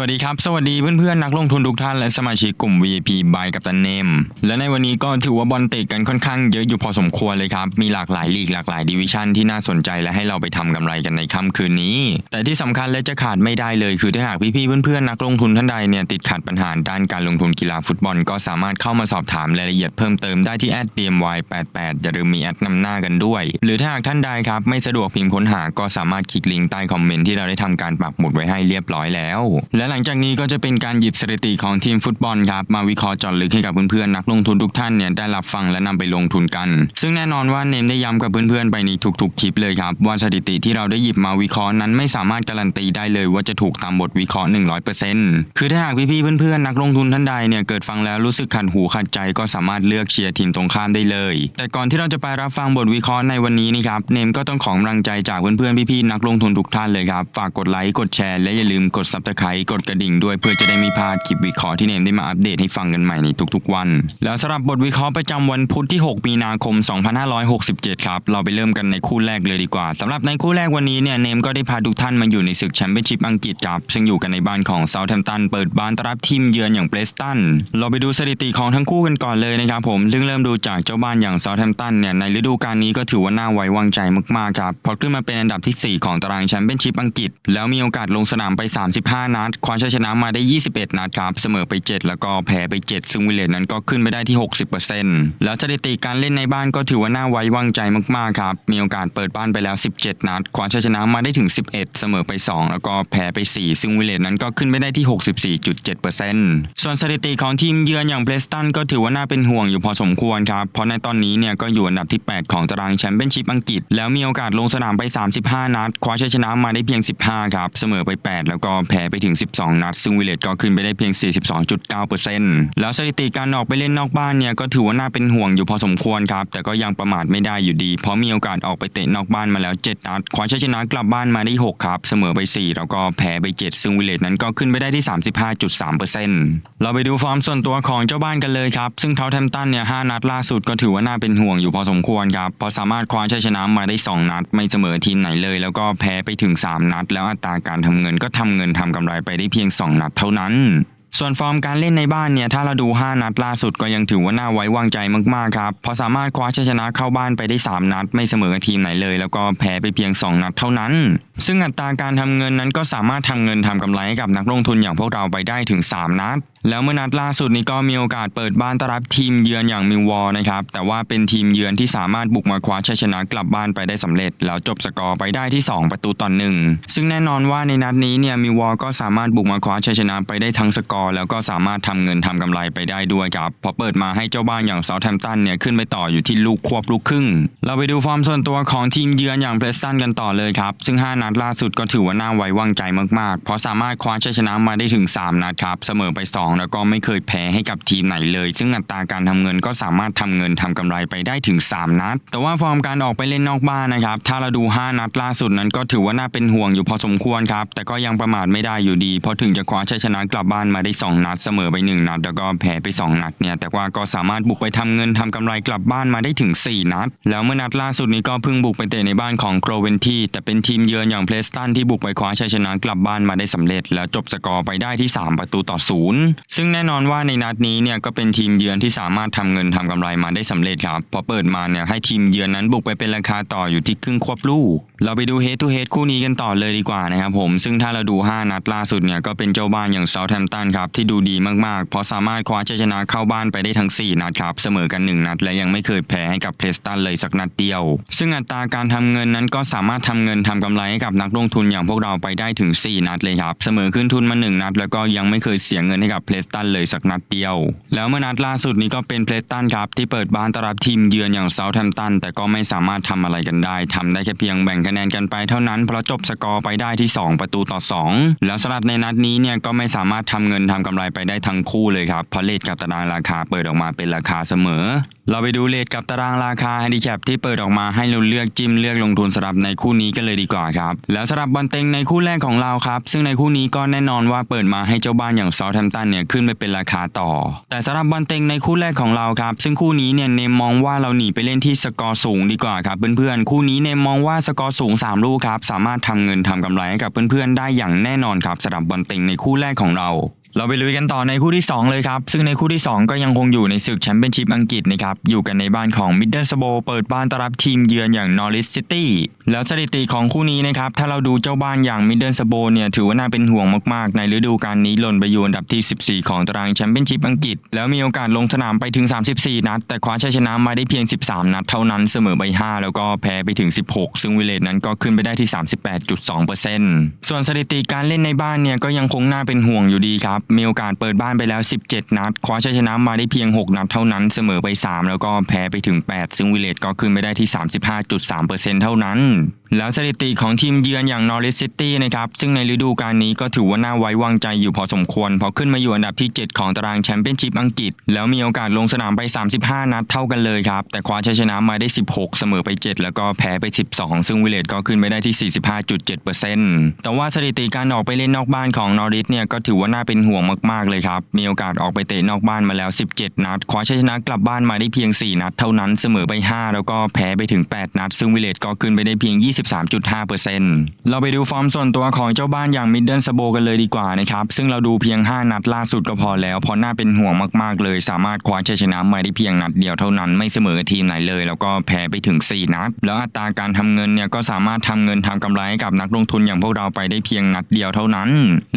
วัสดีครับ สวัสดีเพื่อนๆนักลงทุนทุกท่านและสมาชิกกลุ่ม VIP บายกับตันเนม และในวันนี้ก็ถือว่าบอลเตะกันค่อนข้างเยอะอยู่พอสมควรเลยครับ มีหลากหลายลีกหลากหลายดิวิชั่นที่น่าสนใจและให้เราไปทำกำไรกันในค่ำคืนนี้ แต่ที่สำคัญและจะขาดไม่ได้เลยคือถ้าหากพี่ๆเพื่อนๆนักลงทุนท่านใดเนี่ยติดขัดปัญหาด้านการลงทุนกีฬาฟุตบอล ก็สามารถเข้ามาสอบถามรายละเอียดเพิ่มเติมได้ที่แอด DMY88 อย่าลืมมีแอดนำหน้ากันด้วย หรือถ้าหากท่านใดครับไม่สะดวกพิมพ์ค้นหาก็สามารถคลิกลิงก์ใต้คอมเมนต์ที่เราได้ทำการปักหมุดไว้ให้เรียบร้อยแล้วและหลังจากนี้ก็จะเป็นการหยิบสถิติของทีมฟุตบอลครับมาวิเคราะห์เจาะลึกให้กับเพื่อนๆนักลงทุนทุกท่านเนี่ยได้รับฟังและนำไปลงทุนกัน ซึ่งแน่นอนว่าเนมได้ย้ำกับเพื่อนๆไปในทุกๆคลิปเลยครับว่าสถิติที่เราได้หยิบมาวิเคราะห์นั้นไม่สามารถการันตีได้เลยว่าจะถูกตามบทวิเคราะห์100%คือถ้าหากพี่ๆเพื่อนๆนักลงทุนท่านใดเนี่ยเกิดฟังแล้วรู้สึกขัดหูขัดใจก็สามารถเลือกเชียร์ทีมตรงข้ามได้เลย แต่ก่อนที่เราจะไปรับฟังบทวิเคราะห์ในวันนี้นี่ครับเนมก็ต้องขอกำลังใจจากเพื่อนๆพี่ๆนักลงทุนทุกท่านเลยครับฝากกดไลค์กดแชร์และอย่าลืมกด subscribe กดกระดิ่งด้วยเพื่อจะได้ไม่พลาดคลิปวิเคราะห์ที่เนมได้มาอัปเดตให้ฟังกันใหม่ในทุกๆวัน แล้วสำหรับบทวิเคราะห์ประจำวันพุธที่ 6 มีนาคม 2567 ครับ เราไปเริ่มกันในคู่แรกเลยดีกว่าสำหรับในคู่แรกวันนี้เนี่ยเนมก็ได้พาทุกท่านมาอยู่ในศึกแชมเปี้ยนชิพอังกฤษครับซึ่งอยู่กันในบ้านของเซาท์แฮมป์ตันเปิดบ้านต้อนรับทีมเยือนอย่างเบรสตันเราไปดูสถิติของทั้งคู่กันก่อนเลยนะครับผมซึ่งเริ่มดูจากเจ้าบ้านอย่างเซาท์แฮมป์ตันเนี่ยในฤดูกาลนี้ก็ถือว่าน่าไว้วางใจมากๆครับพราะขึ้นมาเป็นอันดับทีสี่ 4 ของตารางแชมเปี้ยนชิพอังกฤษ แล้วมีโอกาสลงสนามไป 35 นัดคว้าชัยชนะมาได้ 21 นัดครับ เสมอไป 7 แล้วก็แพ้ไป 7 ซึ่งวิลเลตนั้นก็ขึ้นไปได้ที่ 60%แล้วสถิติการเล่นในบ้านก็ถือว่าน่าไว้วางใจมากๆครับ มีโอกาสเปิดบ้านไปแล้ว 17 นัด คว้าชัยชนะมาได้ถึง 11 เสมอไป 2 แล้วก็แพ้ไป 4 ซึ่งวิลเลตนั้นก็ขึ้นไปได้ที่ 64.7%ส่วนสถิติของทีมเยือนอย่างเพลสตันก็ถือว่าน่าเป็นห่วงอยู่พอสมควรครับ เพราะในตอนนี้เนี่ยก็อยู่อันดับที่ 8 ของตารางแชมเปี้ยนชิพอังกฤษ แล้วมีโอกาสลงสนามไป 35 นัด คว้าชัยชนะมาได้เพียง 15 ครับ เสมอไป 8 แล้วก็แพ้ไปถึง12นัด ซึ่งวิเลตก็ขึ้นไปได้เพียง 42.9%แล้วสถิติการออกไปเล่นนอกบ้านเนี่ยก็ถือว่าน่าเป็นห่วงอยู่พอสมควรครับ แต่ก็ยังประมาทไม่ได้อยู่ดี เพราะมีโอกาสออกไปเตะนอกบ้านมาแล้ว 7 นัด คว้าชัยชนะกลับบ้านมาได้ 6 ครับ เสมอไป 4 แล้วก็แพ้ไป 7 ซึ่งวิเลตนั้นก็ขึ้นไปได้ที่ 35.3%เราไปดูฟอร์มส่วนตัวของเจ้าบ้านกันเลยครับ ซึ่งเทาแทมตันเนี่ย 5 นัดล่าสุดก็ถือว่าน่าเป็นห่วงอยู่พอสมควรครับเพราะสามารถคว้าชัยชนะมาได้ 2 นัด ไม่เสมอทีมไหนเลย แล้วก็แพ้ไปถึง 3 นัด แล้วอัตราการทำเงินก็ทำเงินทำกำไรไปได้เพียง 2 นัดเท่านั้น ส่วนฟอร์มการเล่นในบ้านเนี่ยถ้าเราดู 5 นัดล่าสุดก็ยังถือว่าน่าไว้วางใจมากๆครับเพราะสามารถคว้าชัยชนะเข้าบ้านไปได้ 3 นัดไม่เสมอกับทีมไหนเลย แล้วก็แพ้ไปเพียง 2 นัดเท่านั้น ซึ่งอัตราการทำเงินนั้นก็สามารถทำเงินทำกำไรให้กับนักลงทุนอย่างพวกเราไปได้ถึง 3 นัด แล้วเมื่อนัดล่าสุดนี้ก็มีโอกาสเปิดบ้านต้อนรับทีมเยือนอย่างมิววอลนะครับแต่ว่าเป็นทีมเยือนที่สามารถบุกมาคว้าชัยชนะกลับบ้านไปได้สำเร็จ แล้วจบสกอร์ไปได้ที่ 2 ประตูต่อหนึ่งซึ่งแน่นอนว่าในนัดนี้เนี่ยมิววอลก็สามารถบุกมาคว้าชัยชนะไปได้ทั้งสกอร์แล้วก็สามารถทำเงินทำกำไรไปได้ด้วยครับพอเปิดมาให้เจ้าบ้านอย่างเซาท์แฮมป์ตันเนี่ยขึ้นไปต่ออยู่ที่ลูกควบลูกครึ่ง เราไปดูฟอร์มส่วนตัวของทีมเยือนอย่างเพรสตันกันต่อเลยครับ ซึ่ง 5 นัดล่าสุดก็ถือว่าน่าไว้วางใจมากๆ เพราะสามารถคว้าชัยชนะมาได้ถึง 3 นัดครับ เสมอไป 2 แล้วก็ไม่เคยแพ้ให้กับทีมไหนเลย ซึ่งอัตราการทำเงินก็สามารถทำเงินทำกำไรไปได้ถึง 3 นัด แต่ว่าฟอร์มการออกไปเล่นนอกบ้านนะครับถ้าเราดู 5 นัดล่าสุดนั้นก็ถือว่าน่าเป็นห่วงอยู่พอสมควรครับแต่ก็ยังประมาทไม่ได้อยู่ดี เพราะถึงจะคว้าชัยชนะกลับบ้านมาได้2 นัดเสมอไป 1 นัด แล้วก็แพ้ไป 2 นัดเนี่ยแต่ว่าก็สามารถบุกไปทำเงินทำกำไรกลับบ้านมาได้ถึง 4 นัด แล้วเมื่อนัดล่าสุดนี้ก็เพิ่งบุกไปเตะในบ้านของโครเวนทีแต่เป็นทีมเยือนอย่างเพลสตันที่บุกไปคว้าชัยชนะกลับบ้านมาได้สำเร็จ แล้วจบสกอร์ไปได้ที่ 3 ประตูต่อศูนย์ซึ่งแน่นอนว่าในนัดนี้เนี่ยก็เป็นทีมเยือนที่สามารถทำเงินทำกำไรมาได้สำเร็จครับพอเปิดมาเนี่ยให้ทีมเยือนนั้นบุกไปเป็นราคาต่ออยู่ที่ครึ่งควบลูก เราไปดูเฮดทูเฮดคู่นี้กันต่อเลยดีกว่านะครับผมซึ่งถ้าเราดู 5 นัดล่าสุดเนี่ยก็เป็นเจ้าบ้านอย่างเซาท์แฮมป์ตันครับที่ดูดีมากๆ เพราะสามารถคว้าชัยชนะเข้าบ้านไปได้ทั้ง 4 นัดครับ เสมอกัน 1 นัด และยังไม่เคยแพ้ให้กับเพรสตันเลยสักนัดเดียว ซึ่งอัตราการทำเงินนั้นก็สามารถทำเงินทำกำไรให้กับนักลงทุนอย่างพวกเราไปได้ถึง 4 นัดเลยครับ เสมอขึ้นทุนมา 1 นัด แล้วก็ยังไม่เคยเสียเงินให้กับเพรสตันเลยสักนัดเดียว แล้วเมื่อนัดล่าสุดนี้ก็เป็นเพรสตันครับที่เปิดบ้านต้อนรับทีมเยือนอย่างเซาท์แฮมป์ตันแต่ก็ไม่สามารถทำอะไรกันได้ทำได้แค่เพียงแบ่งคะแนนกันไปเท่านั้นเพราะจบสกอร์ไปได้ที่ 2 ประตูต่อ 2 แล้วสำหรับในนัดนี้เนี่ยก็ไม่สามารถทำเงินทำกำไรไปได้ทั้งคู่เลยครับเพราะเลทกับตารางราคาเปิดออกมาเป็นราคาเสมอ เราไปดูเลทกับตารางราคา h ฮนดิแคปที่เปิดออกมาให้เราเลือกจิ้มเลือกลงทุนสำหรับในคู่นี้กันเลยดีกว่าครับ แล้วสำหรับบอลเต็งในคู่แรกของเราครับ ซึ่งในคู่นี้ก็แน่นอนว่าเปิดมาให้เจ้าบ้านอย่างซาท์แฮมป์ตันเนี่ยขึ้นไปเป็นราคาต่อ แต่สำหรับบอลเต็งในคู่แรกของเราครับ ซึ่งคู่นี้เนี่ยเนมมองว่าเราหนีไปเล่นที่สกอร์สูงดีกว่าครับเพื่อนๆคู่นี้เนมมองว่าสกอร์สูง 3 ลูกครับสามารถทำเงินทำกำไรให้กับเพื่อนๆได้อย่างแน่นอนครับสำหรับบอลเต็งในคู่แรกของเราเราไปลุยกันต่อในคู่ที่ 2 เลยครับ ซึ่งในคู่ที่ 2 ก็ยังคงอยู่ในศึกแชมเปี้ยนชิพอังกฤษนะครับอยู่กันในบ้านของมิดเดิลสโบเปิดบ้านต้อนรับทีมเยือนอย่างนอริสซิตี้แล้วสถิติของคู่นี้นะครับถ้าเราดูเจ้าบ้านอย่างมิดเดิลสโบเนี่ยถือว่าน่าเป็นห่วงมากๆ ในฤดูกาลนี้หล่นไปอยู่อันดับที่ 14 ของตารางแชมเปี้ยนชิพอังกฤษ แล้วมีโอกาสลงสนามไปถึง 34 นัด แต่คว้าชัยชนะมาได้เพียง 13 นัดเท่านั้นเสมอไป 5 แล้วก็แพ้ไปถึง 16 ซึ่งวิเลตนั้นก็ขึ้นไปได้ที่ 38.2%ส่วนสถิติการเล่นในบ้านเนี่ยก็ยังคงน่าเป็นห่วงอยู่ดีครับมีโอกาสเปิดบ้านไปแล้ว 17 นัด คว้าชัยชนะมาได้เพียง 6 นัดเท่านั้นเสมอไป 3แล้วก็แพ้ไปถึง 8 ซึ่งวิเลตก็ขึ้นไม่ได้ที่ 35.3%เท่านั้นแล้วสถิติของทีมเยือนอย่างนอริสซิตี้นะครับซึ่งในฤดูกาลนี้ก็ถือว่าน่าไว้วางใจอยู่พอสมควรพราะขึ้นมาอยู่อันดับที่ 7 ของตารางแชมเปี้ยนชิพอังกฤษ แล้วมีโอกาสลงสนามไป 35 นัดเท่ากันเลยครับ แต่คว้าชัยชนะมาได้ 16 เสมอไป 7 แล้วก็แพ้ไป 12 ซึ่งวิเลตก็ขึ้นไปได้ที่ 45.7%แต่ว่าสถิติการออกไปเล่นนอกบ้านของนอริสเนี่ยก็ถือว่าน่าเป็นห่วงมากๆเลยครับมีโอกาสออกไปเตะนอกบ้านมาแล้ว 17 นัดคว้าชัยชนะกลับบ้านมาได้เพียง 4 นัดเท่านั้นเสมอไป 5 แล้วก็แพ้ไปถึง 8 นัด ซึ่งวิเลตก็ขึ้นไปได้เพียง23.5%เราไปดูฟอร์มส่วนตัวของเจ้าบ้านอย่างมิดเดิลสโบกันเลยดีกว่านะครับ ซึ่งเราดูเพียง 5 นัดล่าสุดก็พอแล้วเพราะน่าเป็นห่วงมากๆเลย สามารถคว้าชัยชนะมาได้เพียงนัดเดียวเท่านั้นไม่เสมอทีมไหนเลย แล้วก็แพ้ไปถึง 4 นัด แล้วอัตราการทำเงินเนี่ยก็สามารถทำเงินทำกำไรให้กับนักลงทุนอย่างพวกเราไปได้เพียงนัดเดียวเท่านั้น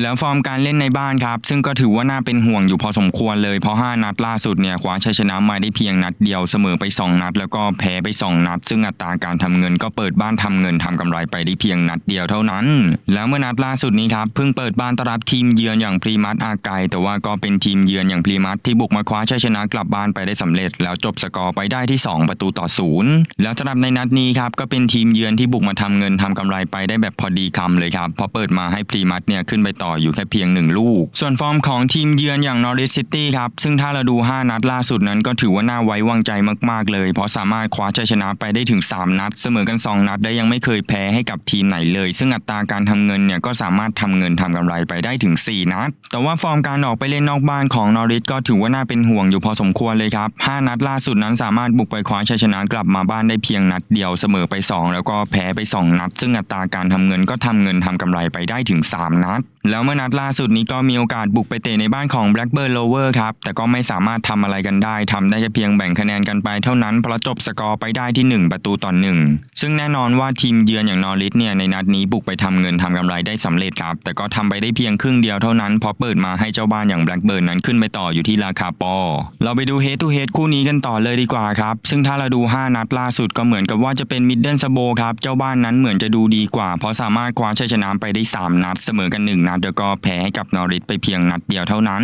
แล้วฟอร์มการเล่นในบ้านครับ ซึ่งก็ถือว่าน่าเป็นห่วงอยู่พอสมควรเลยเพราะ 5 นัดล่าสุดเนี่ยคว้าชัยชนะมาได้เพียงนัดเดียวเสมอไป 2 นัด แล้วก็แพ้ไป 2 นัด ซึ่งอัตราการทำเงินก็เปิดบ้านทำเงินทำกำไรไปได้เพียงนัดเดียวเท่านั้น แล้วเมื่อนัดล่าสุดนี้ครับเพิ่งเปิดบ้านต้อนรับทีมเยือนอย่างพรีมัตอาไกแต่ว่าก็เป็นทีมเยือนอย่างพรีมัตที่บุกมาคว้าชัยชนะกลับบ้านไปได้สำเร็จ แล้วจบสกอร์ไปได้ที่ 2 ประตูต่อศูนย์แล้วสำหรับในนัดนี้ครับก็เป็นทีมเยือนที่บุกมาทำเงินทำกำไรไปได้แบบพอดีคำเลยครับพราะเปิดมาให้พรีมัตเนี่ยขึ้นไปต่ออยู่แค่เพียงหนึ่งลูก ส่วนฟอร์มของทีมเยือนอย่างนอริสซิตี้ครับซึ่งถ้าเราดู 5 นัดล่าสุดนั้นก็ถือว่าน่าไว้วางใจมากๆเลย เพราะสามารถคว้าชัยชนะไปได้ถึง 3 นัด เสมอกัน 2 นัดและยังไม่เคยแพ้ให้กับทีมไหนเลย ซึ่งอัตราการทำเงินเนี่ยก็สามารถทำเงินทำกำไรไปได้ถึง 4 นัด แต่ว่าฟอร์มการออกไปเล่นนอกบ้านของนอริสก็ถือว่าน่าเป็นห่วงอยู่พอสมควรเลยครับ 5 นัดล่าสุดนั้นสามารถบุกไปคว้าชัยชนะกลับมาบ้านได้เพียงนัดเดียวเสมอไป 2 แล้วก็แพ้ไป 2 นัด ซึ่งอัตราการทำเงินก็ทำเงินทำกำไรไปได้ถึง 3 นัด แล้วเมื่อนัดล่าสุดนี้ก็มีโอกาสบุกไปเตะในบ้านของ Blackburn Rover ครับแต่ก็ไม่สามารถทำอะไรกันได้ทำได้แค่เพียงแบ่งคะแนนกันไปเท่านั้นเพราะจบสกอร์ไปได้ที่ 1 ประตูต่อหนึ่งซึ่งแน่นอนว่าทีมเยือนอย่างนอริสเนี่ยในนัดนี้บุกไปทำเงินทำกำไรได้สำเร็จครับ แต่ก็ทำไปได้เพียงครึ่งเดียวเท่านั้นเพราะเปิดมาให้เจ้าบ้านอย่าง Blackburn นั้นขึ้นไปต่ออยู่ที่ราคาปอ เราไปดู Head to Head คู่นี้กันต่อเลยดีกว่าครับ ซึ่งถ้าเราดู 5 นัดล่าสุดก็เหมือนกับว่าจะเป็นมิดเดิลสโบครับเจ้าบ้านนั้นเหมือนจะดูดีกว่า เพราะสามารถคว้าชัยชนะไปได้ 3 นัด เสมอกัน 1 นัดแล้วก็แพ้ให้กับนอริสไปเพียงนัดเดียวเท่านั้น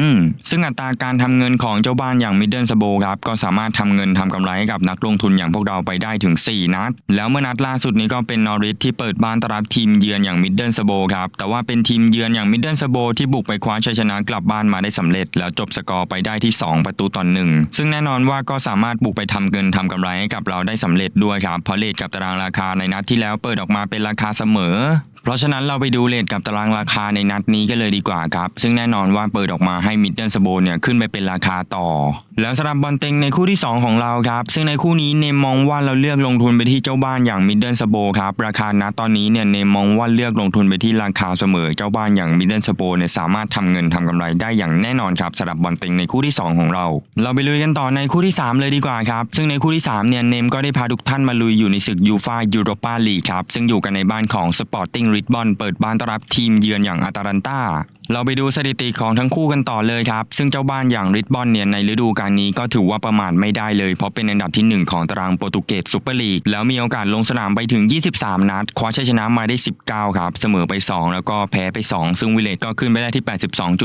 ซึ่งอัตราการทำเงินของเจ้าบ้านอย่างมิดเดิลสโบครับก็สามารถทำเงินทำกำไรให้กับนักลงทุนอย่างพวกเราไปได้ถึง 4 นัด แล้วเมื่อนัดล่าสุดนี้ก็เป็นนอริสที่เปิดบ้านต้อนรับทีมเยือนอย่างมิดเดิลสโบครับ แต่ว่าเป็นทีมเยือนอย่างมิดเดิลสโบที่บุกไปคว้าชัยชนะกลับบ้านมาได้สำเร็จ แล้วจบสกอร์ไปได้ที่ 2 ประตูต่อหนึ่งซึ่งแน่นอนว่าก็สามารถบุกไปทำเงินทำกำไรให้กับเราได้สำเร็จด้วยครับเพราะเลทกับตารางราคาในนัดที่แล้วเปิดออกมาเป็นราคาเสมอ เพราะฉะนั้นเราไปดูเลทกับตารางราคาในนัดนี้กันเลยดีกว่าครับ ซึ่งแน่นอนว่าเปิดออกมาให้มิดเดิลสโบเนี่ยขึ้นไปเป็นราคาต่อ แล้วสำหรับบอลเต็งในคู่ที่ 2 ของเราครับ ซึ่งในคู่นี้เนมมองว่าเราเลือกลงทุนไปที่เจ้าบ้านอย่างมิดเดิลสโบครับ ราคาณตอนนี้เนี่ยเนมมองว่าเลือกลงทุนไปที่ราคาเสมอเจ้าบ้านอย่างมิดเดิลสโบเนี่ยสามารถทำเงินทำกำไรได้อย่างแน่นอนครับสำหรับบอลเต็งในคู่ที่ 2 ของเรา เราไปลุยกันต่อในคู่ที่ 3 เลยดีกว่าครับ ซึ่งในคู่ที่3เนี่ยเนมก็ได้พาทุกท่านมาลุยอยู่ในศึกยูฟายูโรปาลีกครับซึ่งอยู่กันในบ้านของสปอร์ติ้งริดบอนเปิดบ้านต้อนรับทีมเยือนอย่างอาตาลันตาเราไปดูสถิติของทั้งคู่กันต่อเลยครับซึ่งเจ้าบ้านอย่างริดบอนเนี่ยในฤดูกาลนี้ก็ถือว่าประมาทไม่ได้เลย เพราะเป็นอันดับที่ 1 ของตารางโปรตุเกสซูเปอร์ลีกแล้วมีโอกาสลงสนามไปถึง 23 นัด คว้าชัยชนะมาได้ 19 ครับ เสมอไป 2 แล้วก็แพ้ไป 2 ซึ่งวิเลตก็ขึ้นไปได้ที่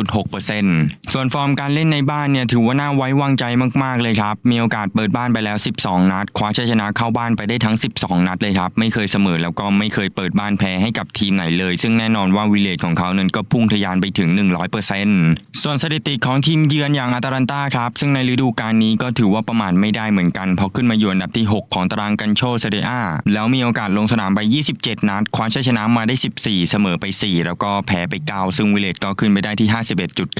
82.6%ส่วนฟอร์มการเล่นในบ้านเนี่ยถือว่าน่าไว้วางใจมาก ๆ เลยครับ มีโอกาสเปิดบ้านไปแล้ว 12 นัด คว้าชัยชนะเข้าบ้านไปได้ทั้ง 12 นัดเลยครับ ไม่เคยเสมอแล้วก็ไม่เคยเปิดบ้านแพ้ให้กับทีมไหนเลย ซึ่งแน่นอนว่าวิเลตของเขานั้นก็พุ่งทะยานไปถึง 100%ส่วนสถิติของทีมเยือนอย่างอาตาลันตาครับซึ่งในฤดูกาลนี้ก็ถือว่าประมาทไม่ได้เหมือนกันเพราะขึ้นมาอยู่อันดับที่ 6 ของตารางกันโชเซเดียแล้วมีโอกาสลงสนามไป 27 นัดคว้าชัยชนะมาได้ 14 เสมอไป 4 แล้วก็แพ้ไป 9 ซึ่งวิเลตก็ขึ้นไปได้ที่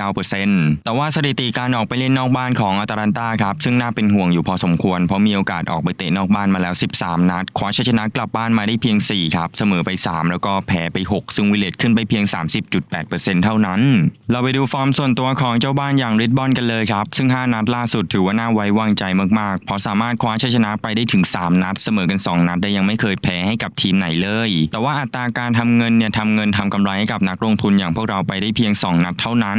51.9%แต่ว่าสถิติการออกไปเล่นนอกบ้านของอาตาลันตาครับซึ่งน่าเป็นห่วงอยู่พอสมควร เพราะมีโอกาสออกไปเตะนอกบ้านมาแล้ว 13 นัดคว้าชัยชนะกลับบ้านมาได้เพียง 4 ครับ เสมอไป 3 แล้วก็แพ้ไป 6 ซึ่งวิเลตขึ้นไปเพียง 30.8%เท่านั้น เราไปดูฟอร์มส่วนตัวของเจ้าบ้านอย่างริดบอนกันเลยครับซึ่ง 5 นัดล่าาสุดถือว่าน่าไว้วางใจมากๆ เพราะสามารถคว้าชัยชนะไปได้ถึง 3 นัด เสมอกัน 2 นัดได้ยังไม่เคยแพ้ให้กับทีมไหนเลย แต่ว่าอัตราการทำเงินเนี่ยทำเงินทำกำไรให้กับนักลงทุนอย่างพวกเราไปได้เพียง 2 นัดเท่านั้น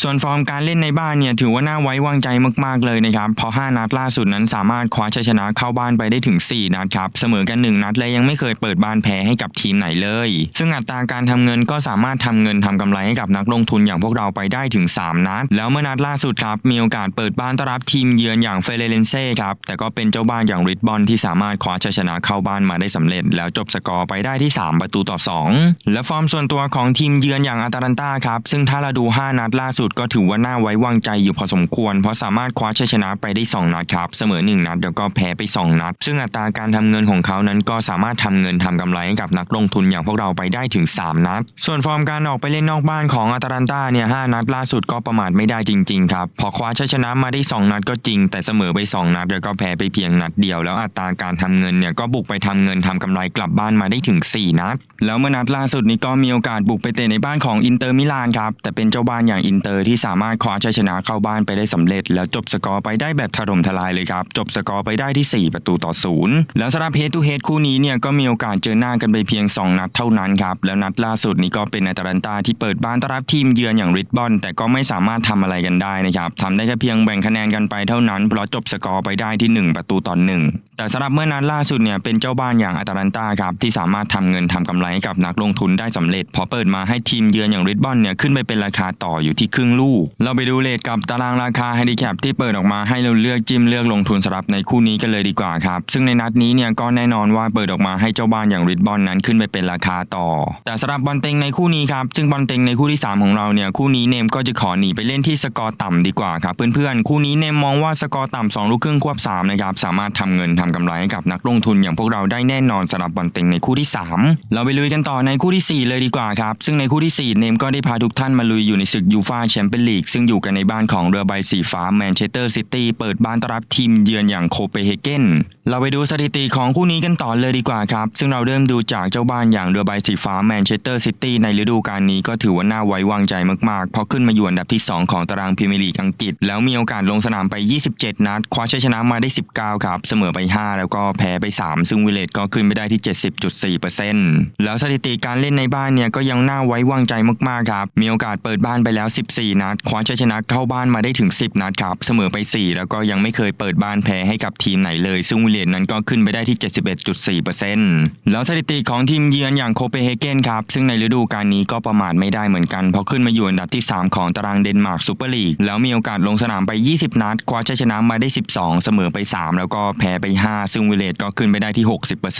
ส่วนฟอร์มการเล่นในบ้านเนี่ยถือว่าน่าไว้วางใจมากๆเลยนะครับเพราะ5นัดล่าสุดนั้นสามารถคว้าชัยชนะเข้าบ้านไปได้ถึง 4 นัดครับเสมอกัน 1 นัดและยังไม่เคยเปิดบ้านแพ้ให้กับทีมไหนเลย ซึ่งอัตราการทำเงินก็สามารถทำเงินทำกำไรให้กับนักลงทุนอย่างพวกเราไปได้ถึง 3 นัด แล้วเมื่อนัดล่าสุดครับมีโอกาสเปิดบ้านต้อนรับทีมเยือนอย่างเฟเรเลนเซ่ครับ แต่ก็เป็นเจ้าบ้านอย่างริดบอนที่สามารถคว้าชัยชนะเข้าบ้านมาได้สำเร็จ แล้วจบสกอร์ไปได้ที่ 3 ประตูต่อ 2 และฟอร์มส่วนตัวของทีมเยือนอย่างอาตาลันตาครับ ซึ่งถ้าเราดู 5 นัดล่าสุดก็ถือว่าน่าไว้วางใจอยู่พอสมควร เพราะสามารถคว้าชัยชนะไปได้ 2 นัดครับ เสมอ 1 นัดแล้วก็แพ้ไป 2 นัด ซึ่งอัตราการทำเงินของเขานั้นก็สามารถทำเงินทำกำไรให้กับนักลงทุนอย่างพวกเราไปได้ถึง 3 นัด ส่วนฟอร์มการออกไปเล่นนอกบ้านของอาตาลันตาเนี่ย5นัดล่าสุดก็ประมาทไม่ได้จริงๆครับพอคว้าชัยชนะมาได้2 นัดก็จริง แต่เสมอไป 2 นัดแล้วก็แพ้ไปเพียงนัดเดียว แล้วอัตราการทำเงินเนี่ยก็บุกไปทำเงินทำกำไรกลับบ้านมาได้ถึง 4 นัด แล้วเมื่อนัดล่าสุดนี้ก็มีโอกาสบุกไปเตะในบ้านของอินเตอร์มิลานครับ แต่เป็นเจ้าบ้านอย่างอินเตอร์ที่สามารถคว้าชัยชนะเข้าบ้านไปได้สำเร็จ แล้วจบสกอร์ไปได้แบบถล่มทลายเลยครับ จบสกอร์ไปได้ที่ 4 ประตูต่อศูนย์แล้วสำหรับเฮดทูเฮดคู่นี้เนี่ยก็มีโอกาสเจอหน้ากันไปเพียง 2 นัดเท่านั้นครับแล้วนัดล่าสุดนี้ก็เป็นอาตาลันตาที่เปิดบ้านต้อนรับทีมเยือนอย่างริดบอนแต่ก็ไม่สามารถทำอะไรกันได้นะครับทำได้แค่เพียงแบ่งคะแนนกันไปเท่านั้นเพราะจบสกอร์ไปได้ที่ 1 ประตูต่อหนึ่งแต่สำหรับเมื่อนัดล่าสุดเนี่ยเป็นเจ้าบ้านอย่างอาตาลันตาครับที่สามารถทำเงินทำกำไรให้กับนักลงทุนได้สำเร็จ พอเปิดมาให้ทีมเยือนอย่างริดบอนเนี่ยขึ้นไปเป็นราคาต่ออยู่ที่ครึ่งลูก เราไปดูเลทกับตารางราคาไฮดิแคปที่เปิดออกมาให้เราเลือกจิ้มเลือกลงทุนสำหรับในคู่นี้กันเลยดีกว่าครับซึ่งในนัดนี้เนี่ยก็แน่นอนว่าเปิดออกมาให้เจ้าบ้านอย่างริดบอนนั้นขึ้นไปเป็นราคาต่อ แต่สำหรับบอลเต็งในคู่นี้ครับซึ่งบอลเต็งในคู่ที่สามของเราเนี่ยคู่นี้เนมก็จะขอหนีไปเล่นที่สกอร์ต่ำดีกว่าครับเพื่อนๆคู่นี้เนมมองว่าสกอร์ต่ำสองลูกครึ่งควบสามนะครับสามารถทำเงินทำกำไรให้กับนักลงทุนอย่างพวกเราได้แน่นอนสำหรับบอลเต็งในคู่ที่ 3 เราไปลุยกันต่อในคู่ที่ 4 เลยดีกว่าครับ ซึ่งในคู่ที่ 4 เนมก็ได้พาทุกท่านมาลุยอยู่ในศึกยูฟาแชมเปี้ยนลีกซึ่งอยู่กันในบ้านของเรือใบสีฟ้าแมนเชสเตอร์ซิตี้เปิดบ้านต้อนรับทีมเยือนอย่างโคเปเฮเกนเราไปดูสถิติของคู่นี้กันต่อเลยดีกว่าครับ ซึ่งเราเริ่มดูจากเจ้าบ้านอย่างเรือใบสีฟ้าแมนเชสเตอร์ซิตี้ในฤดูกาลนี้ก็ถือว่าน่าไว้วางใจมากๆเพราะขึ้นมาอยู่อันดับที่ 2 ของตารางพรีเมียร์ลีกอังกฤษแล้วมีโอกาสลงสนามไป 27 นัด คว้าชัยชนะมาได้ 19 ครับ เสมอไป 5 แล้วก็แพ้ไป 3 ซึ่งวิเลตก็ขึ้นไปได้ที่ 70.4%แล้วสถิติการเล่นในบ้านเนี่ยก็ยังน่าไว้วางใจมากๆครับ มีโอกาสเปิดบ้านไปแล้ว 14 นัด คว้าชัยชนะเข้าบ้านมาได้ถึง 10 นัดครับ เสมอไป 4 แล้วก็ยังไม่เคยเปิดบ้านแพ้ให้กับทีมไหนเลย ซึ่งวิเลตนั้นก็ขึ้นไปได้ที่ 71.4%แล้วสถิติของทีมเยือนอย่างโคเปนเฮเกนครับ ซึ่งในฤดูกาลนี้ก็ประมาทไม่ได้เหมือนกัน เพราะขึ้นมาอยู่อันดับที่ 3 ของตารางเดนมาร์กซูเปอร์ลีก แล้วมีโอกาสลงสนามไป 20นัดคว้าชัยชนะมาได้ 12 เสมอไป 3 แล้วก็แพ้ไป 5 ซึ่งวิเลตก็ขึ้นไปได้ที่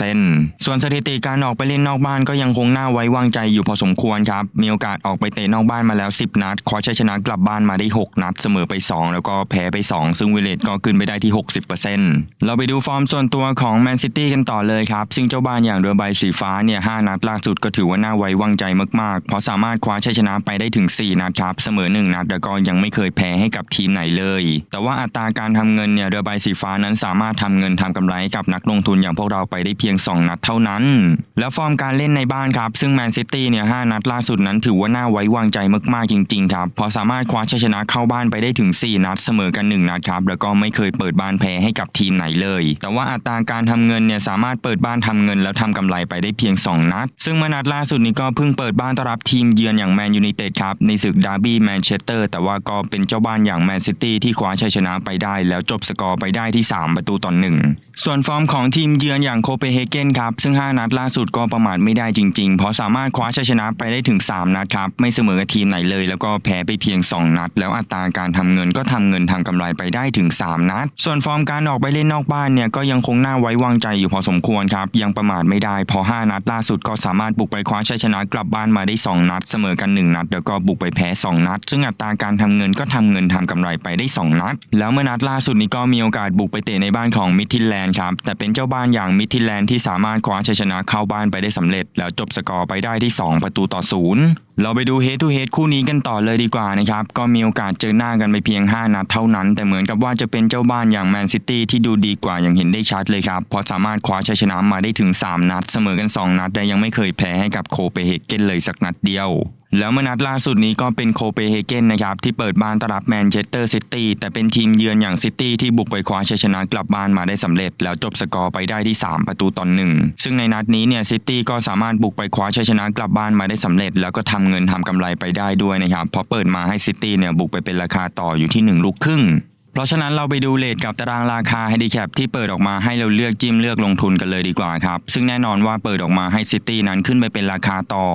60%ส่วนสถิติการออกไปเล่นนอกบ้านก็ยังคงน่าไว้วางใจอยู่พอสมควรครับ มีโอกาสออกไปเตะนอกบ้านมาแล้ว 10 นัดคว้าชัยชนะกลับบ้านมาได้ 6 นัดเสมอไป 2 แล้วก็แพ้ไป 2 ซึ่งวิเลตก็ขึ้นไปได้ที่ 60%เราไปดูฟอร์มส่วนตัวของแมนซิตี้กันต่อเลยครับ ซึ่งเจ้าบ้านอย่างเรือใบสีฟ้าเนี่ย5นัดล่าสุดก็ถือว่าน่าไว้วางใจมากๆ เพราะสามารถคว้าชัยชนะไปได้ถึง 4 นัดครับ เสมอ 1 นัดแล้วก็ยังไม่เคยแพ้ให้กับทีมไหนเลยแต่ว่าอัตราการทำเงินเนี่ยเรือใบสีฟ้านั้นสามารถทำเงินทำกำไรให้กับนักลงทุนอย่างพวกเราไปได้เพียง 2 นัดเท่านั้น แล้วฟอร์มการเล่นในบ้านครับ ซึ่งแมนซิตี้เนี่ย5นัดล่าสุดนั้นถือว่าน่าไว้วางใจมากๆจริงๆครับพราะสามารถคว้าชัยชนะเข้าบ้านไปได้ถึง 4 นัดเสมอกัน 1 นัดครับแล้วก็ไม่เคยเปิดบ้านแพ้ให้กับทีมไหนเลย แต่ว่าอัตราการทำเงินเนี่ยสามารถเปิดบ้านทำเงิน แล้วทำกำไรไปได้เพียง 2 นัด ซึ่งเมื่อนัดล่าสุดนี้ก็เพิ่งเปิดบ้านต้อนรับทีมเยือนอย่างแมนยูไนเต็ดครับในศึกดาร์บี้แมนเชสเตอร์แต่ว่าก็เป็นเจ้าบ้านอย่างแมนซิตี้ที่คว้าชัยชนะไปได้แล้วจบสกอร์ไปได้ที่ 3 ประตูต่อหนึ่งส่วนฟอร์มของทีมเยือนอย่างโคเปนเฮเกนครับ ซึ่ง 5 นัดล่าสุดก็ประมาทไม่ได้จริงๆ เพราะสามารถคว้าชัยชนะไปได้ถึง 3 นัดครับ ไม่เสมอกับทีมไหนเลย แล้วก็แพ้ไปเพียง 2 นัด แล้วอัตราการทำเงินก็ทำเงินทำกำไรไปได้ถึง 3 นัด ส่วนฟอร์มการออกไปเล่นนอกบ้านเนี่ยก็ยังคงน่าไว้วางใจอยู่พอสมควรครับ ยังประมาทไม่ได้เพราะ5นัดล่าสุดก็สามารถบุกไปคว้าชัยชนะกลับบ้านมาได้ 2 นัด เสมอกัน 1 นัด แล้วก็บุกไปแพ้ 2 นัด ซึ่งอัตราการทำเงินก็ทำเงินทำกำไรไปได้ 2นัด แล้วเมื่อนัดล่าสุดนี้ก็มีโอกาสบุกไปเตะในบ้านของมิทินแลนด์ครับ แต่เป็นเจ้าบ้านอย่างมิทินแลนด์ที่สามารถคว้าชัยชนะเข้าบ้านไปได้สำเร็จ แล้วจบสกอร์ไปได้ที่ 2 ประตูต่อศูนย์เราไปดูเฮดทูเฮดคู่นี้กันต่อเลยดีกว่านะครับ ก็มีโอกาสเจอหน้ากันไปเพียง 5 นัดเท่านั้น แต่เหมือนกับว่าจะเป็นเจ้าบ้านอย่างแมนซิตี้ที่ดูดีกว่าอย่างเห็นได้ชัดเลยครับเพราะสามารถคว้าชัยชนะมาได้ถึง 3 นัด เสมอกัน 2 นัดและยังไม่เคยแพ้ให้กับโคเปนเฮเกนเลยสักนัดเดียวแล้วเมื่อนัดล่าสุดนี้ก็เป็นโคเปเฮเกนนะครับที่เปิดบ้านต้อนรับแมนเชสเตอร์ซิตี้แต่เป็นทีมเยือนอย่างซิตี้ที่บุกไปคว้าชัยชนะกลับบ้านมาได้สำเร็จ แล้วจบสกอร์ไปได้ที่ 3 ประตูต่อหนึ่งซึ่งในนัดนี้เนี่ยซิตี้ก็สามารถบุกไปคว้าชัยชนะกลับบ้านมาได้สำเร็จ แล้วก็ทำเงินทำกำไรไปได้ด้วยนะครับเพราะเปิดมาให้ซิตี้เนี่ยบุกไปเป็นราคาต่ออยู่ที่ 1 ลูกครึ่งเพราะฉะนั้นเราไปดูเลทกับตารางราคา h ฮดิแคปที่เปิดออกมาให้เราเลือกจิ้มเลือกลงทุนกันเลยดีกว่าครับซึ่งแน่นอนว่าเปิดออกมาให้ซิตี้นั้นขึ้นไปเป็นราคาต่อ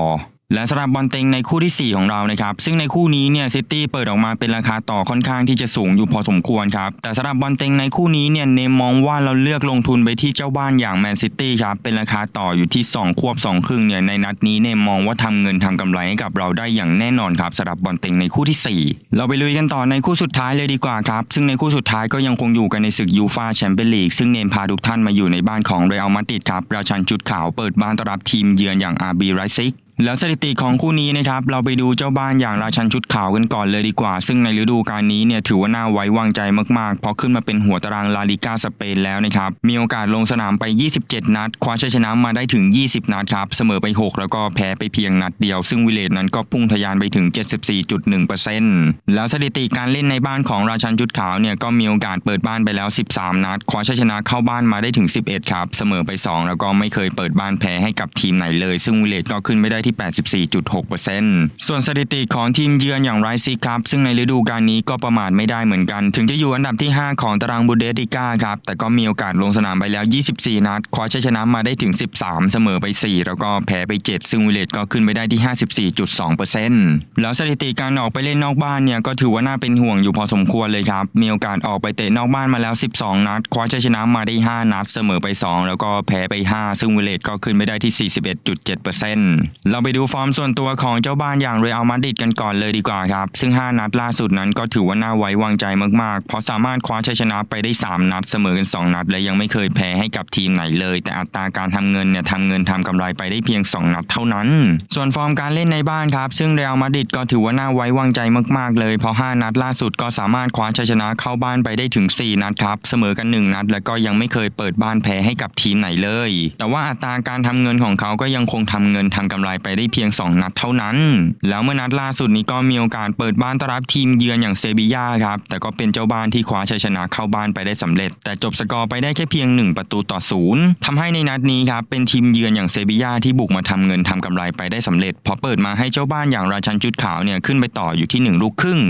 และสำหรับบอลเต็งในคู่ทีสี่ 4 ของเรานะครับซึ่งในคู่นี้เนี่ยซิตี้เปิดออกมาเป็นราคาต่อค่อนข้างที่จะสูงอยู่พอสมควรครับแต่สำหรับบอลเต็งในคู่นี้เนี่ยเนมมองว่าเราเลือกลงทุนไปที่เจ้าบ้านอย่างแมนซิตี้ครับเป็นราคาต่ออยู่ที่ 2 ควบ 2 ครึ่งเนี่ยในนัดนี้เนมมองว่าทำเงินทำกำไรให้กับเราได้อย่างแน่นอนครับสำหรับบอลเต็งในคู่ที่ 4 เราไปลุยกันต่อในคู่สุดท้ายเลยดีกว่าครับซึ่งในคู่สุดท้ายก็ยังคงอยู่กันในศึกยูฟาแชมเปี้ยนลีกซึ่งเนมพาทุกท่านมาอยู่ในบ้านของเรอัลมาดริดครับราชันจุดขาวเปิดบ้านต้อนรับทีมเยือนอย่างอาร์บีไรซิก แล้วสถิติของคู่นี้นะครับเราไปดูเจ้าบ้านอย่างราชันชุดขาวกันก่อนเลยดีกว่า ซึ่งในฤดูกาลนี้เนี่ยถือว่าน่าไว้วางใจมากๆ เพราะขึ้นมาเป็นหัวตารางลาลิกาสเปนแล้วนะครับมีโอกาสลงสนามไป 27 นัด คว้าชัยชนะมาได้ถึง 20 นัดครับเสมอไป 6 แล้วก็แพ้ไปเพียงนัดเดียว ซึ่งวิเลตนั้นก็พุ่งทะยานไปถึง 74.1%แล้วสถิติการเล่นในบ้านของราชันชุดขาวเนี่ยก็มีโอกาสเปิดบ้านไปแล้ว 13 นัด คว้าชัยชนะเข้าบ้านมาได้ถึง 11 ครับเสมอไป 2 แล้วก็ไม่เคยเปิดบ้านแพ้ให้กับทีมไหนเลย ซึ่งวิเลตก็ขึ้นไม่ได้ที่ 84.6%ส่วนสถิติของทีมเยือนอย่างไรซิครับ ซึ่งในฤดูกาลนี้ก็ประมาทไม่ได้เหมือนกัน ถึงจะอยู่อันดับที่ 5 ของตารางบูเดสติก้าครับ แต่ก็มีโอกาสลงสนามไปแล้ว 24 นัดคว้าชัยชนะมาได้ถึง 13 เสมอไป 4 แล้วก็แพ้ไป 7 ซึ่งวิเลตก็ขึ้นไปได้ที่ 54.2%แล้วสถิติการออกไปเล่นนอกบ้านเนี่ยก็ถือว่าน่าเป็นห่วงอยู่พอสมควรเลยครับ มีโอกาสออกไปเตะนอกบ้านมาแล้ว 12 นัดคว้าชัยชนะมาได้ 5 นัดเสมอไป 2 แล้วก็แพ้ไป 5 ซึ่งวิเลตก็ขึ้นไปได้ที่ 41.7%เราไปดูฟอร์มส่วนตัวของเจ้าบ้านอย่างเรอัลมาดริดกันก่อนเลยดีกว่าครับ ซึ่ง 5 นัดล่าสุดนั้นก็ถือว่าน่าไว้วางใจมากๆ เพราะสามารถคว้าชัยชนะไปได้ 3 นัดเสมอกัน 2 นัด และยังไม่เคยแพ้ให้กับทีมไหนเลย แต่อัตราการทำเงินเนี่ยทำเงินทำกำไรไปได้เพียง 2 นัดเท่านั้น ส่วนฟอร์มการเล่นในบ้านครับ ซึ่งเรอัลมาดริดก็ถือว่าน่าไว้วางใจมากๆ เลย เพราะ 5 นัดล่าสุดก็สามารถคว้าชัยชนะเข้าบ้านไปได้ถึง 4 นัดครับ เสมอกัน 1 นัด และก็ยังไม่เคยเปิดบ้านแพ้ให้กับทีมไหนเลย แต่ว่าอัตราการทำเงินของเขาก็ยังคงทำเงินทำกำไรไปได้เพียง 2 นัดเท่านั้น แล้วเมื่อนัดล่าสุดนี้ก็มีโอกาสเปิดบ้านต้อนรับทีมเยือนอย่างเซบียาครับ แต่ก็เป็นเจ้าบ้านที่คว้าชัยชนะเข้าบ้านไปได้สำเร็จ แต่จบสกอร์ไปได้แค่เพียง 1 ประตูต่อศูนย์ทำให้ในนัดนี้ครับเป็นทีมเยือนอย่างเซบียาที่บุกมาทำเงินทำกำไรไปได้สำเร็จเพอเปิดมาให้เจ้าบ้านอย่างราชันจุดขาวเนี่ยขึ้นไปต่ออยู่ที่ 1 ลูกครึ่ง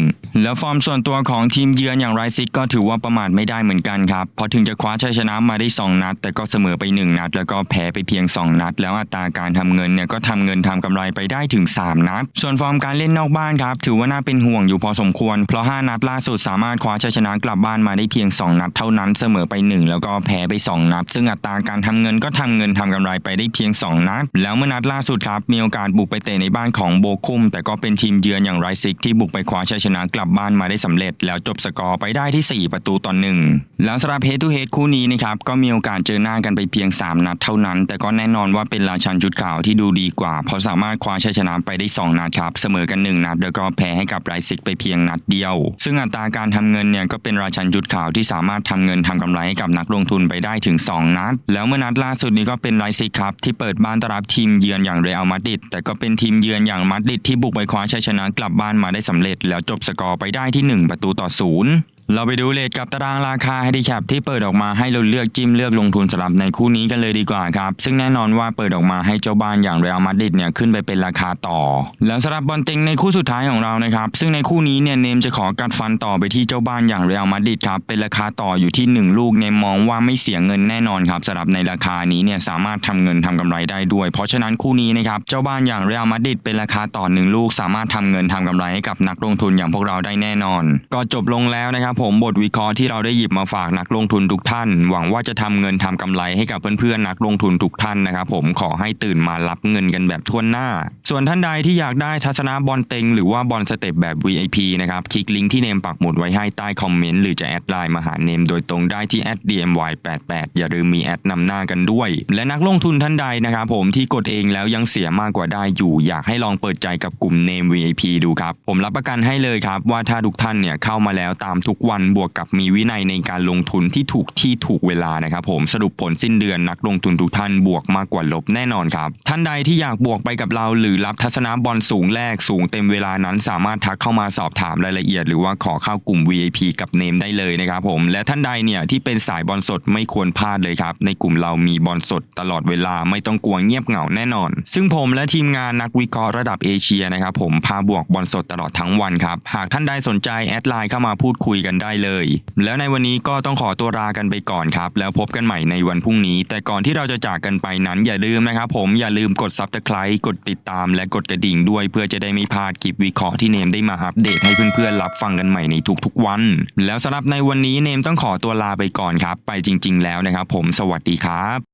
แล้วฟอร์มส่วนตัวของทีมเยือนอย่างไรซิกก็ถือว่าประมาทไม่ได้เหมือนกันครับพอถึงจะคว้าชัยชนะมาได้ 2 นัด แต่ก็เสมอไป 1 นัด แล้วก็แพ้ไปเพียง 2 นัด แล้วอัตราการทำเงินเนี่ยก็ทำเงินทำกำไรไปได้ถึง 3 นัด ส่วนฟอร์มการเล่นนอกบ้านครับ ถือว่าน่าเป็นห่วงอยู่พอสมควร เพราะ 5 นัดล่าสุดสามารถคว้าชัยชนะกลับบ้านมาได้เพียง 2 นัดเท่านั้นเสมอไป 1 แล้วก็แพ้ไป 2 นัด ซึ่งอัตราการทำเงินก็ทำเงินทำกำไรไปได้เพียง 2 นัด แล้วเมื่อนัดล่าสุดครับมีโอกาสบุกไปเตะในบ้านของโบคุม แต่ก็เป็นทีมเยือนอย่างไรซิกที่บุกไปคว้าชัยชนะกลับบ้านมาได้สำเร็จ แล้วจบสกอร์ไปได้ที่ 4 ประตูต่อหนึ่งแล้วสำหรับเฮดทูเฮดคู่นี้นะครับก็มีโอกาสเจอหน้ากันไปเพียง 3 นัดเท่านั้น แต่ก็แน่นอนว่าเป็นราชันชุดขาวที่ดูดีกว่าเพราสามารถคว้าชัยชนะไปได้ 2 นัดครับ เสมอกัน 1 นัด แล้วก็แพ้ให้กับไรซิกไปเพียงนัดเดียว ซึ่งอัตราการทำเงินเนี่ยก็เป็นราชันชุดขาวที่สามารถทำเงินทำกำไรให้กับนักลงทุนไปได้ถึง 2 นัด แล้วเมื่อนัดล่าสุดนี้ก็เป็นไรซิกครับ ที่เปิดบ้านต้อนรับทีมเยือนอย่างเรอัลมาดริดแต่ก็เป็นทีมเยือนอย่างมาดริดที่บุกไปคว้าชัยชนะกลับบ้านมาได้สำเร็จ แล้วจบสกอร์ไปได้ที่ 1 ประตูต่อศูนย์ เราไปดูเลทกับตารางราคา h ฮดิแคปที่เปิดออกมาให้เราเลือกจิ้มเลือกลงทุนสำหรับในคู่นี้กันเลยดีกว่าครับ ซึ่งแน่นอนว่าเปิดออกมาให้เจ้าบ้านอย่างเรอัลมาดริดเนี่ยขึ้นไปเป็นราคาต่อ แล้วสำหรับบอลเต็งในคู่สุดท้ายของเรานะครับ ซึ่งในคู่นี้เนี่ยเนมจะขอกัดฟันต่อไปที่เจ้าบ้านอย่างเรอัลมาดริดครับเป็นราคาต่ออยู่ที่ 1 ลูกเนมมองว่าไม่เสียเงินแน่นอนครับสำหรับในราคานี้เนี่ยสามารถทำเงินทำกำไรได้ด้วย เพราะฉะนั้นคู่นี้นะครับเจ้าบ้านอย่างเรอัลมาดริดเป็นราคาต่อหนึ่งลูก สามารถทำเงินทำกำไรให้กับนักลงทุนอย่างพวกเราได้แน่นอน ก็จบลงแล้วนะครับครับผมบทวิเคราะห์ที่เราได้หยิบมาฝากนักลงทุนทุกท่าน หวังว่าจะทำเงินทำกำไรให้กับเพื่อนๆนักลงทุนทุกท่านนะครับผมขอให้ตื่นมารับเงินกันแบบทั่วหน้า ส่วนท่านใดที่อยากได้ทัศนะบอลเต็งหรือว่าบอลสเต็ปแบบ VIP นะครับคลิกลิงก์ที่เนมปักหมุดไว้ให้ใต้คอมเมนต์หรือจะแอดไลน์มาหาเนมโดยตรงได้ที่ @dmy88 อย่าลืมมีแอดนำหน้ากันด้วย และนักลงทุนท่านใดนะครับผมที่กดเองแล้วยังเสียมากกว่าได้อยู่ อยากให้ลองเปิดใจกับกลุ่มเนม VIP ดูครับผมรับประกันให้เลยครับว่าถ้าทุกท่านเนี่ยเข้ามาแล้วตามทุกวันบวกกับมีวินัยในการลงทุนที่ถูกที่ถูกเวลานะครับผมสรุปผลสิ้นเดือนนักลงทุนทุกท่านบวกมากกว่าลบแน่นอนครับ ท่านใดที่อยากบวกไปกับเราหรือรับทัศนะบอลสูงแรกสูงเต็มเวลานั้นสามารถทักเข้ามาสอบถามรายละเอียด หรือว่าขอเข้ากลุ่ม VIP กับเนมได้เลยนะครับผมและท่านใดเนี่ยที่เป็นสายบอลสดไม่ควรพลาดเลยครับในกลุ่มเรามีบอลสดตลอดเวลาไม่ต้องกลัวเงียบเหงาแน่นอน ซึ่งผมและทีมงานนักวิเคราะห์ระดับเอเชียนะครับผมพาบวกบอลสดตลอดทั้งวันครับหากท่านใดสนใจแอดไลน์เข้ามาพูดคุยกันได้เลย แล้วในวันนี้ก็ต้องขอตัวลากันไปก่อนครับ แล้วพบกันใหม่ในวันพรุ่งนี้ แต่ก่อนที่เราจะจากกันไปนั้นอย่าลืมนะครับผมอย่าลืมกด subscribe กดติดตามและกดกระดิ่งด้วย เพื่อจะได้ไม่พลาดคลิปวิเคราะห์ที่เนมได้มาอัปเดตให้เพื่อนๆรับฟังกันใหม่ในทุกๆวัน แล้วสำหรับในวันนี้เนมต้องขอตัวลาไปก่อนครับ ไปจริง ๆ แล้วนะครับผมสวัสดีครับ